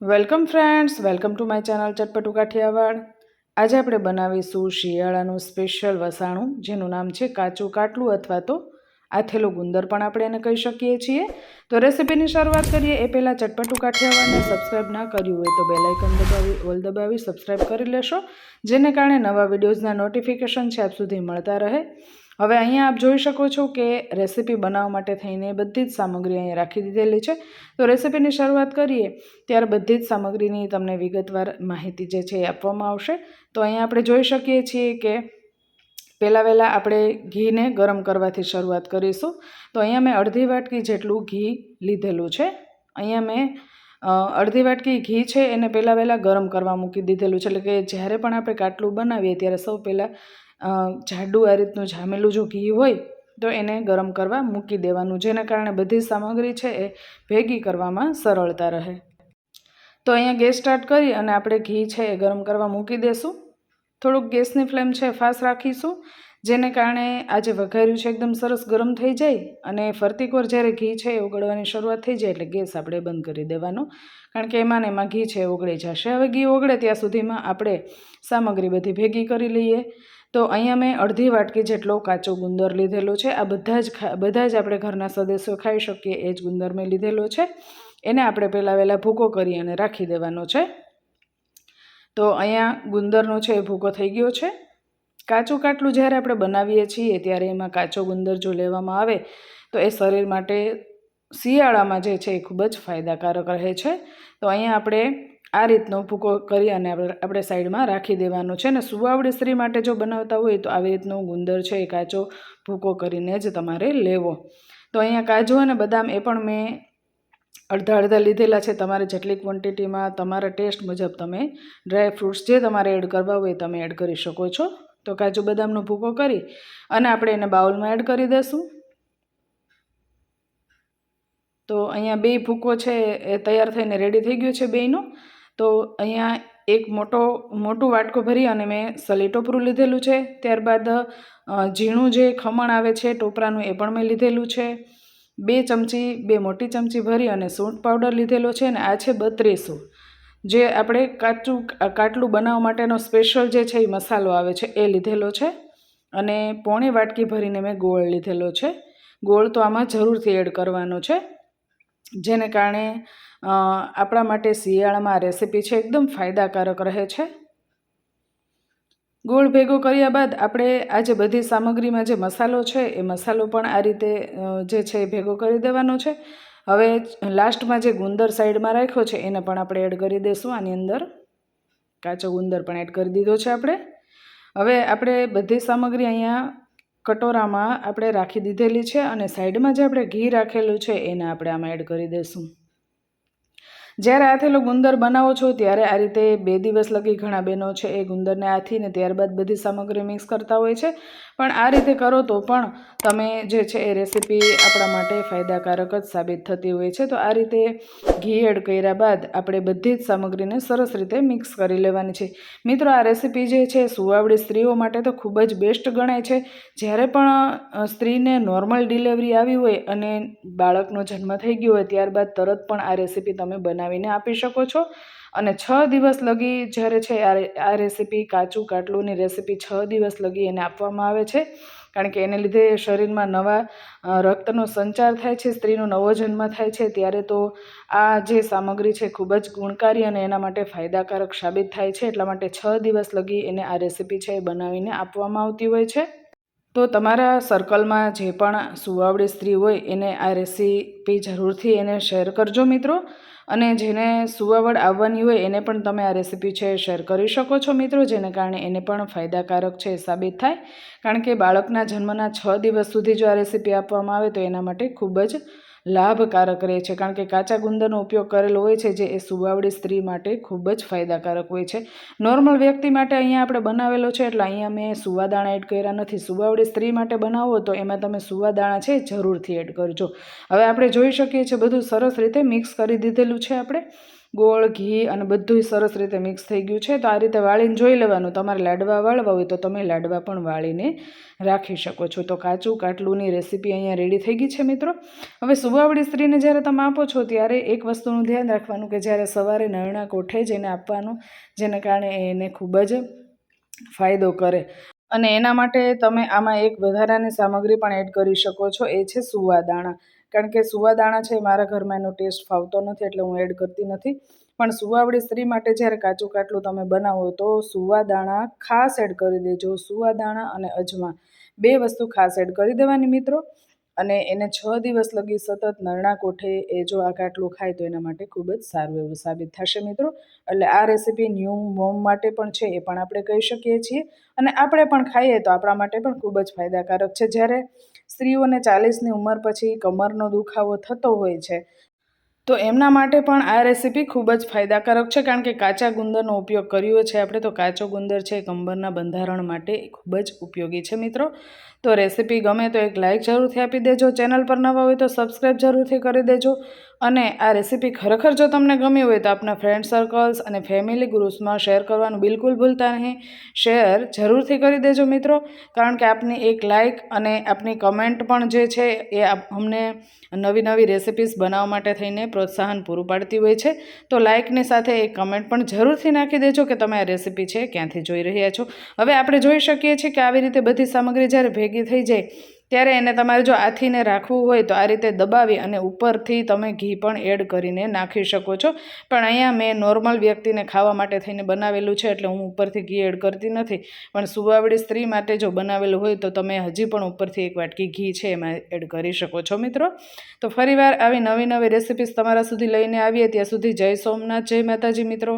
Welcome friends, welcome to my channel ચટપટુ Kathiyawad. આજે આપણે બનાવીશું શિયાળાનું સ્પેશિયલ વસાણું, જેનું નામ છે કાચું કાટલું અથવા તો આથેલું ગુંદર પણ આપણે એને કહી શકીએ છીએ. તો રેસીપીની શરૂઆત કરીએ, એ પહેલાં ચટપટુ કાઠિયાવાડને સબસ્ક્રાઈબ ના કર્યું હોય તો બેલાઇકન દબાવી, ઓલ દબાવી સબસ્ક્રાઈબ કરી લેશો, જેને કારણે નવા વિડીયોઝના નોટિફિકેશન છે આપ સુધી મળતા રહે. હવે અહીંયા આપ જોઈ શકો છો કે રેસીપી બનાવવા માટે થઈને બધી જ સામગ્રી અહીંયા રાખી દીધેલી છે. તો રેસીપીની શરૂઆત કરીએ, ત્યારે બધી જ સામગ્રીની તમને વિગતવાર માહિતી જે છે એ આપવામાં આવશે. તો અહીંયા આપણે જોઈ શકીએ છીએ કે પહેલાં વહેલાં આપણે ઘીને ગરમ કરવાથી શરૂઆત કરીશું. તો અહીંયા મેં અડધી વાટકી જેટલું ઘી લીધેલું છે. અહીંયા મેં અડધી વાટકી ઘી છે એને પહેલાં વહેલાં ગરમ કરવા મૂકી દીધેલું છે. એટલે કે જ્યારે પણ આપણે કાટલું બનાવીએ ત્યારે સૌ પહેલાં જાડું આ રીતનું જામેલું જો ઘી હોય, તો એને ગરમ કરવા મૂકી દેવાનું. જેના કારણે બધી સામગ્રી છે એ ભેગી કરવામાં સરળતા રહે. તો અહીંયા ગેસ સ્ટાર્ટ કરી અને આપણે ઘી છે એ ગરમ કરવા મૂકી દેશું. થોડુંક ગેસની ફ્લેમ છે ફાસ્ટ રાખીશું, જેને કારણે આ જે વઘાર્યું છે એકદમ સરસ ગરમ થઈ જાય અને ફરતી કોર જ્યારે ઘી છે એ ઓગળવાની શરૂઆત થઈ જાય એટલે ગેસ આપણે બંધ કરી દેવાનો. કારણ કે એમાં ને એમાં ઘી છે ઓગળી જશે. હવે ઘી ઓગળે ત્યાં સુધીમાં આપણે સામગ્રી બધી ભેગી કરી લઈએ. તો અહીંયા મેં અડધી વાટકી જેટલો કાચો ગુંદર લીધેલો છે. આ બધા જ બધા જ આપણે ઘરના સદસ્યો ખાઈ શકીએ એ જ ગુંદર મેં લીધેલો છે. એને આપણે પહેલાં વહેલાં ભૂકો કરી અને રાખી દેવાનો છે. તો અહીંયા ગુંદરનો છે એ ભૂકો થઈ ગયો છે. કાચું કાટલું જ્યારે આપણે બનાવીએ છીએ ત્યારે એમાં કાચો ગુંદર જો લેવામાં આવે તો એ શરીર માટે શિયાળામાં જે છે એ ખૂબ જ ફાયદાકારક રહે છે. તો અહીંયા આપણે આ રીતનો ભૂકો કરી અને આપણે સાઈડમાં રાખી દેવાનો છે. ને સુવાવડી સ્ત્રી માટે જો બનાવતા હોય તો આવી રીતનો ગુંદર છે એ કાચો ભૂકો કરીને જ તમારે લેવો. તો અહીંયા કાજુ અને બદામ એ પણ મેં અડધા અડધા લીધેલા છે. તમારે જેટલી ક્વોન્ટિટીમાં તમારા ટેસ્ટ મુજબ તમે ડ્રાય ફ્રૂટ્સ જે તમારે એડ કરવા હોય તમે એડ કરી શકો છો. તો કાજુ બદામનો ભૂકો કરી અને આપણે એને બાઉલમાં એડ કરી દઈશું. તો અહીંયા બે ભૂકો છે એ તૈયાર થઈને રેડી થઈ ગયો છે બેયનો. તો અહીંયા એક મોટો, મોટું વાટકો ભરી અને મેં સલી ટોપરું લીધેલું છે. ત્યારબાદ ઝીણું જે ખમણ આવે છે, ટોપરાનું એ પણ મેં લીધેલું છે. બે ચમચી, બે મોટી ચમચી ભરી અને સૂંઠ પાવડર લીધેલો છે અને આ છે બત્રીસો. જે આપણે કાચું, કાટલું બનાવવા માટેનો સ્પેશિયલ જે છે એ મસાલો આવે છે એ લીધેલો છે. અને પોણી વાટકી ભરીને મેં ગોળ લીધેલો છે. ગોળ તો આમાં જરૂરથી એડ કરવાનો છે. જેને કારણે આપણા માટે શિયાળામાં રેસીપી છે, એકદમ ફાયદાકારક રહે છે. ગોળ ભેગો કર્યા બાદ આપણે આ જે બધી સામગ્રીમાં જે મસાલો છે, એ મસાલો પણ આ રીતે જે છે એ ભેગો કરી દેવાનો છે. હવે લાસ્ટમાં જે ગુંદર સાઈડમાં રાખ્યો છે, એને પણ આપણે એડ કરી દઈશું આની અંદર કાચો ગુંદર પણ એડ કરી દીધો છે આપણે. હવે આપણે બધી સામગ્રી અહીંયા કટોરામાં આપણે રાખી દીધેલી છે અને સાઈડમાં જે આપણે ઘી રાખેલું છે, એને આપણે આમાં એડ કરી દઈશું જ્યારે આથેલો ગુંદર બનાવો છો, ત્યારે આ રીતે બે દિવસ લગી ઘણા બહેનો છે એ ગુંદરને આથીને ત્યારબાદ બધી સામગ્રી મિક્સ કરતા હોય છે. પણ આ રીતે કરો તો પણ તમે જે છે એ રેસીપી આપણા માટે ફાયદાકારક જ સાબિત થતી હોય છે. તો આ રીતે ઘી એડ કર્યા બાદ આપણે બધી જ સામગ્રીને સરસ રીતે મિક્સ કરી લેવાની છે. મિત્રો, આ રેસીપી જે છે સુવાવડી સ્ત્રીઓ માટે તો ખૂબ જ બેસ્ટ ગણાય છે. જ્યારે પણ સ્ત્રીને નોર્મલ ડિલિવરી આવી હોય અને બાળકનો જન્મ થઈ ગયો હોય ત્યારબાદ તરત પણ આ રેસીપી તમે બનાવીને આપી શકો છો. અને છ દિવસ લગી જ્યારે છે આ રેસીપી કાચું કાટલુંની રેસીપી છ દિવસ લગી એને આપવામાં આવે છે. કારણ કે એને લીધે શરીરમાં નવા રક્તનો સંચાર થાય છે, સ્ત્રીનો નવો જન્મ થાય છે, ત્યારે તો આ જે સામગ્રી છે ખૂબ જ ગુણકારી અને એના માટે ફાયદાકારક સાબિત થાય છે. એટલા માટે છ દિવસ લગી એને આ રેસીપી છે એ બનાવીને આપવામાં આવતી હોય છે. તો તમારા સર્કલમાં જે પણ સુવાવડી સ્ત્રી હોય એને આ રેસીપી જરૂરથી એને શેર કરજો મિત્રો. અને જેને સુવાવડ આવવાની હોય એને પણ તમે આ રેસીપી છે શેર કરી શકો છો મિત્રો, જેને કારણે એને પણ ફાયદાકારક છે સાબિત થાય. કારણ કે બાળકના જન્મના છ દિવસ સુધી જો આ રેસીપી આપવામાં આવે તો એના માટે ખૂબ જ લાભકારક રહે છે. કારણ કે કાચા ગુંદરનો ઉપયોગ કરેલો હોય છે, જે એ સુવાવડી સ્ત્રી માટે ખૂબ જ ફાયદાકારક હોય છે. નોર્મલ વ્યક્તિ માટે અહીંયા આપણે બનાવેલો છે, એટલે અહીંયા મેં સુવાદાણા એડ કર્યા નથી. સુવાવડી સ્ત્રી માટે બનાવો તો એમાં તમે સુવાદાણા છે જરૂરથી એડ કરજો. હવે આપણે જોઈ શકીએ છીએ, બધું સરસ રીતે મિક્સ કરી દીધેલું છે આપણે. ગોળ, ઘી અને બધુંય સરસ રીતે મિક્સ થઈ ગયું છે. તો આ રીતે વાળીને જોઈ લેવાનું. તમારે લાડવા વાળવા હોય તો તમે લાડવા પણ વાળીને રાખી શકો છો. તો કાચું, કાટલુંની રેસીપી અહીંયા રેડી થઈ ગઈ છે મિત્રો. હવે સુવાવડી સ્ત્રીને જ્યારે તમે આપો છો ત્યારે એક વસ્તુનું ધ્યાન રાખવાનું કે જ્યારે સવારે નરણા કોઠે એને આપવાનું, જેને કારણે એને ખૂબ જ ફાયદો કરે. અને એના માટે તમે આમાં એક વધારાની સામગ્રી પણ એડ કરી શકો છો. એ છે સુવાદાણા કારણ કે સુવાદાણા છે મારા ઘરમાં એનો ટેસ્ટ ફાવતો નથી એટલે હું એડ કરતી નથી. પણ સુવાવડી સ્ત્રી માટે જ્યારે કાચું કાટલું તમે બનાવો તો સુવાદાણા ખાસ એડ કરી દેજો. સુવાદાણા અને અજમા બે વસ્તુ ખાસ એડ કરી દેવાની મિત્રો. અને એને છ દિવસ લગી સતત નરણા કોઠે એ જો આ કાટલું ખાય તો એના માટે ખૂબ જ સારું એવું સાબિત થશે મિત્રો. એટલે આ રેસીપી ન્યૂ મોમ માટે પણ છે એ પણ આપણે કહી શકીએ છીએ. અને આપણે પણ ખાઈએ તો આપણા માટે પણ ખૂબ જ ફાયદાકારક છે. જ્યારે સ્ત્રીઓને ચાલીસની ઉંમર પછી કમરનો દુખાવો થતો હોય છે તો એમના માટે પણ આ રેસીપી ખૂબ જ ફાયદાકારક છે, કારણ કે કાચા ગુંદરનો ઉપયોગ કર્યો છે આપણે. તો કાચો ગુંદર છે કંબરના બંધારણ માટે ખૂબ જ ઉપયોગી છે મિત્રો. તો રેસીપી ગમે તો એક લાઇક જરૂરથી આપી દેજો. ચેનલ પર નવા હોય તો સબસ્ક્રાઈબ જરૂરથી કરી દેજો. અને આ રેસીપી ખરેખર જો તમને ગમી હોય તો આપના ફ્રેન્ડ સર્કલ્સ અને ફેમિલી ગ્રુપ્સમાં શેર કરવાનું બિલકુલ ભૂલતા નહીં. શેર જરૂરથી કરી દેજો મિત્રો, કારણ કે આપની એક લાઇક અને આપની કમેન્ટ પણ જે છે એ અમને નવી નવી રેસિપીઝ બનાવવા માટે થઈને પ્રોત્સાહન પૂરું પાડતી હોય છે. તો લાઇકની સાથે એક કમેન્ટ પણ જરૂરથી નાખી દેજો કે તમે આ રેસીપી છે ક્યાંથી જોઈ રહ્યા છો. હવે આપણે જોઈ શકીએ છીએ કે આવી રીતે બધી સામગ્રી જ્યારે ભેગી થઈ જાય ત્યારે એને તમારે જો આથીને રાખવું હોય તો આ રીતે દબાવી અને ઉપરથી તમે ઘી પણ એડ કરીને નાખી શકો છો. પણ અહીંયા મેં નોર્મલ વ્યક્તિને ખાવા માટે થઈને બનાવેલું છે એટલે હું ઉપરથી ઘી એડ કરતી નથી. પણ સુવાવડી સ્ત્રી માટે જો બનાવેલું હોય તો તમે હજી પણ ઉપરથી એક વાટકી ઘી છે એમાં એડ કરી શકો છો મિત્રો. તો ફરીવાર આવી નવી નવી રેસિપીસ તમારા સુધી લઈને આવીએ. ત્યાં સુધી જય સોમનાથ, જય માતાજી મિત્રો.